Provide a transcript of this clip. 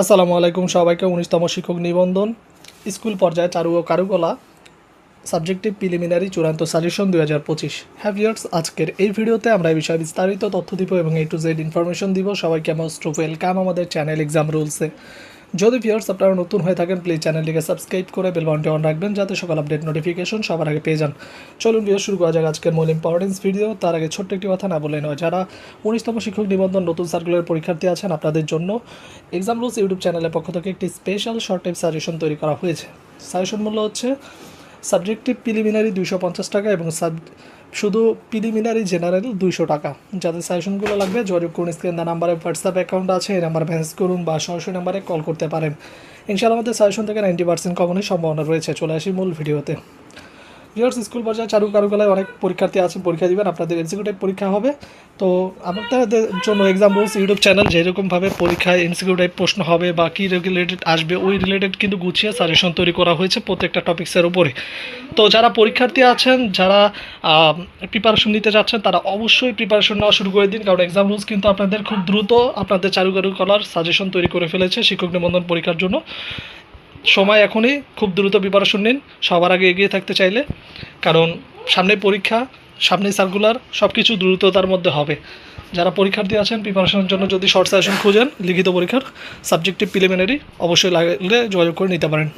আসসালামু আলাইকুম সবাইকে, উনিশতম শিক্ষক নিবন্ধন, স্কুল পর্যায়ে চারু ও কারুকলা, সাবজেক্টিভ প্রিলিমিনারি চূড়ান্ত সাজেশন দুই হাজার পঁচিশ। হ্যাভিয়ার্স আজকের এই ভিডিওতে আমরা এই বিষয়ে বিস্তারিত তথ্য দিব এবং এ টু জেড ইনফরমেশন দিব। সবাইকে মোস্ট ওয়েলকাম আমাদের চ্যানেল এক্সাম রুলসে যদি ভিউয়ার্স আপনারা নতুন হয়ে থাকেন প্লিজ চ্যানেলটিকে সাবস্ক্রাইব করে বেল বাটনটি অন রাখবেন যাতে সকল আপডেট নোটিফিকেশন সবার আগে পেয়ে যান। চলুন ভিডিও শুরু করা যাক আজকের মূল ইম্পর্টেন্স ভিডিও তার আগে ছোট্ট একটি কথা না বলে নয়, যারা উনিশতম শিক্ষক নিবন্ধন নতুন সার্কুলার পরীক্ষার্থী আছেন আপনাদের জন্য এক্সাম রুলস ইউটিউব চ্যানেলের পক্ষ থেকে একটি স্পেশাল শর্ট টাইপ সাজেশন তৈরি করা হয়েছে। সাজেশন মূল্য হচ্ছে সাবজেক্টিভ প্রিলিমিনারি দুইশো পঞ্চাশ টাকা এবং সাব শুধু প্রিলিমিনারি জেনারেল দুইশো টাকা। যাদের সাজেশনগুলো লাগবে, যোগাযোগ করুন, স্ক্রিন দা নাম্বারে হোয়াটসঅ্যাপ অ্যাকাউন্ট আছে, এই নাম্বার ভ্যান্স করুন বা সরাসরি নাম্বারে কল করতে পারেন। ইনশাআল্লাহ আমাদের সাজেশন থেকে নাইনটি পার্সেন্ট কমনের সম্ভাবনা রয়েছে। চলে আসি মূল ভিডিওতে। ভিউয়ার্স স্কুল পর্যায়ে চারু কারুকলায় অনেক পরীক্ষার্থী আছেন, পরীক্ষা দিবেন, আপনাদের এক্সিকিউটিভ পরীক্ষা হবে। তো আপনাদের জন্য এক্সাম রুলস ইউটিউব চ্যানেল যেরকমভাবে পরীক্ষায় এনসিকিউটিভ প্রশ্ন হবে বা কী রিলেটেড আসবে, ওই রিলেটেড কিন্তু গুছিয়ে সাজেশন তৈরি করা হয়েছে প্রত্যেকটা টপিক্সের উপরে। তো যারা পরীক্ষার্থী আছেন, যারা প্রিপারেশন নিতে যাচ্ছেন, তারা অবশ্যই প্রিপারেশন নেওয়া শুরু করে দিন, কারণ এক্সাম রুলস কিন্তু আপনাদের খুব দ্রুত আপনাদের চারু কারুকলার সাজেশন তৈরি করে ফেলেছে শিক্ষক নিবন্ধন পরীক্ষার জন্য। সময় এখনই খুব দ্রুত প্রিপারেশন নিন, সবার আগে এগিয়ে থাকতে চাইলে। কারণ সামনে পরীক্ষা সামনে সার্কুলার সব কিছু দ্রুততার মধ্যে হবে। যারা পরীক্ষার্থী আছেন প্রিপারেশনের জন্য যদি শর্ট সেশন খুঁজেন, লিখিত পরীক্ষার সাবজেক্টিভ প্রিলিমিনারি অবশ্যই লাগলে যোগাযোগ করে নিতে পারেন।